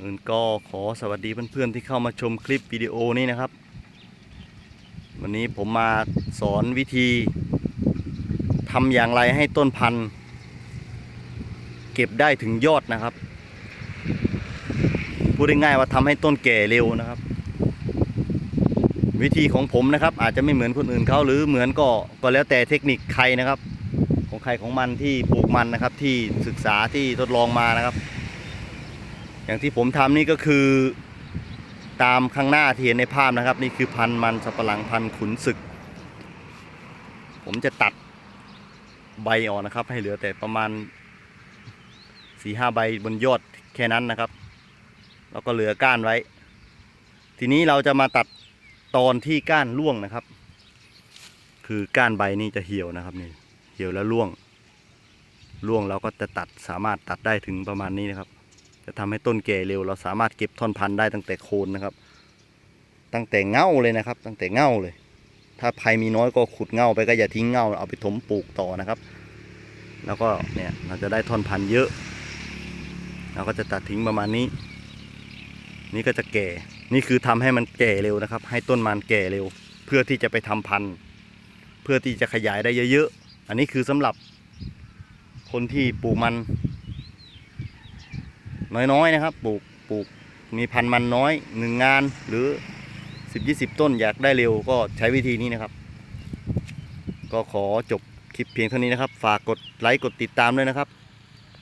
อื่นก็ขอสวัสดีเพื่อนๆที่เข้ามาชมคลิปวิดีโอนี้นะครับ วันนี้ผมมาสอนวิธีทำอย่างไรให้ต้นพันธุ์ เก็บได้ถึงยอดนะครับ พูดง่ายๆว่าทำให้ต้นแก่เร็วนะครับ วิธีของผมนะครับ อาจจะไม่เหมือนคนอื่นเขาหรือเหมือนก็ก็แล้วแต่เทคนิคใครนะครับ ของใครของมันที่ปลูกมันนะครับที่ศึกษาที่ทดลองมานะครับ อย่างที่ผมทำนี่ก็คือตามข้างหน้าที่เห็นในภาพนะครับ นี่คือพันธุ์มันสับปะหลังพันธุ์ขุนศึก ผมจะตัดใบออกนะครับ ให้เหลือแต่ประมาณสี่ห้าใบบนยอดแค่นั้นนะครับ แล้วก็เหลือก้านไว้ ทีนี้เราจะมาตัดตอนที่ก้านร่วงนะครับ คือก้านใบนี่จะเหี่ยวนะครับนี่เหี่ยวแล้วร่วงร่วงเราก็จะตัดสามารถตัดได้ถึงประมาณนี้นะครับ จะทำให้ต้นแก่เร็ว เราสามารถเก็บท่อนพันธุ์ได้ตั้งแต่โคนนะครับ ตั้งแต่เง่าเลยนะครับ ตั้งแต่เง่าเลย ถ้าใครมีน้อยก็ขุดเง่าไปก็อย่าทิ้งเง่าเอาไปถมปลูกต่อนะครับ แล้วก็เนี่ยเราจะได้ท่อนพันธุ์เยอะ เราก็จะตัดทิ้งประมาณนี้ นี่ก็จะแก่ นี่คือทำให้มันแก่เร็วนะครับ ให้ต้นมันแก่เร็ว เพื่อที่จะไปทำพันธุ์เพื่อที่จะขยายได้เยอะๆ อันนี้คือสำหรับคนที่ปลูกมัน น้อยๆนะครับ ปลูกปลูกมีพันธุ์มันน้อยหนึ่งงานหรือสิบยี่สิบต้นอยากได้เร็วก็ใช้วิธีนี้นะครับ ก็ขอจบคลิปเพียงเท่านี้นะครับ ฝากกดไลค์กดติดตามด้วยนะครับ